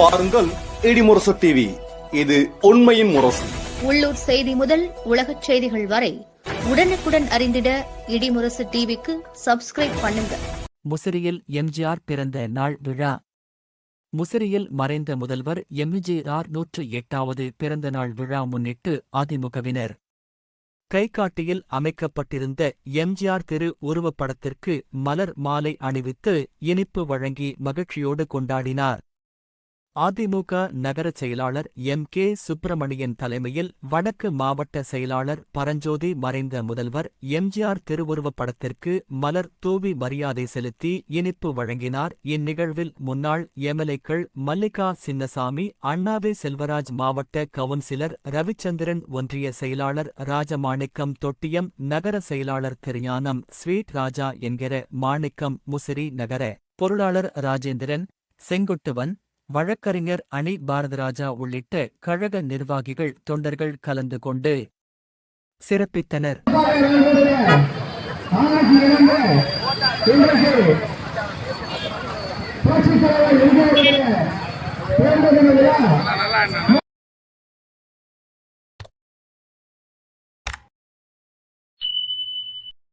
பாருங்கள் இடிமுரசு டிவி இது உண்மையின் முரசு. உள்ளூர் செய்தி முதல் உலகச் செய்திகள் வரை உடனுக்குடன் அறிந்திட இடிமுரசு டிவிக்கு சப்ஸ்கிரைப் பண்ணுங்க. முசிறியில் எம்ஜிஆர் பிறந்த நாள் விழா. முசிறியில் மறைந்த முதல்வர் எம்ஜிஆர் நூற்று எட்டாவது பிறந்த நாள் விழா முன்னிட்டு அதிமுகவினர். கைகாட்டியில் அமைக்கப்பட்டிருந்த எம்ஜிஆர் திரு உருவப்படத்திற்கு மலர் மாலை அணிவித்து இனிப்பு வழங்கி மகிழ்ச்சியோடு கொண்டாடினார். அதிமுக நகர செயலாளர் எம் கே சுப்பிரமணியன் தலைமையில் வடக்கு மாவட்ட செயலாளர் பரஞ்சோதி மறைந்த முதல்வர் எம்ஜிஆர் திருவுருவப் படத்திற்கு மலர் தூவி மரியாதை செலுத்தி இனிப்பு வழங்கினார். இந்நிகழ்வில் முன்னாள் எம்எல்ஏக்கள் மல்லிகா சின்னசாமி அண்ணாவே செல்வராஜ் மாவட்ட கவுன்சிலர் ரவிச்சந்திரன் ஒன்றிய செயலாளர் ராஜமாணிக்கம் தொட்டியம் நகர செயலாளர் திருஞானம் ஸ்வீட் ராஜா என்கிற மாணிக்கம் முசிறி நகர பொருளாளர் ராஜேந்திரன் செங்குட்டுவன் வழக்கறிஞர் அணி பாரதராஜா உள்ளிட்ட கழக நிர்வாகிகள் தொண்டர்கள் கலந்து கொண்டு சிறப்பித்தனர். ஆராய்ச்சி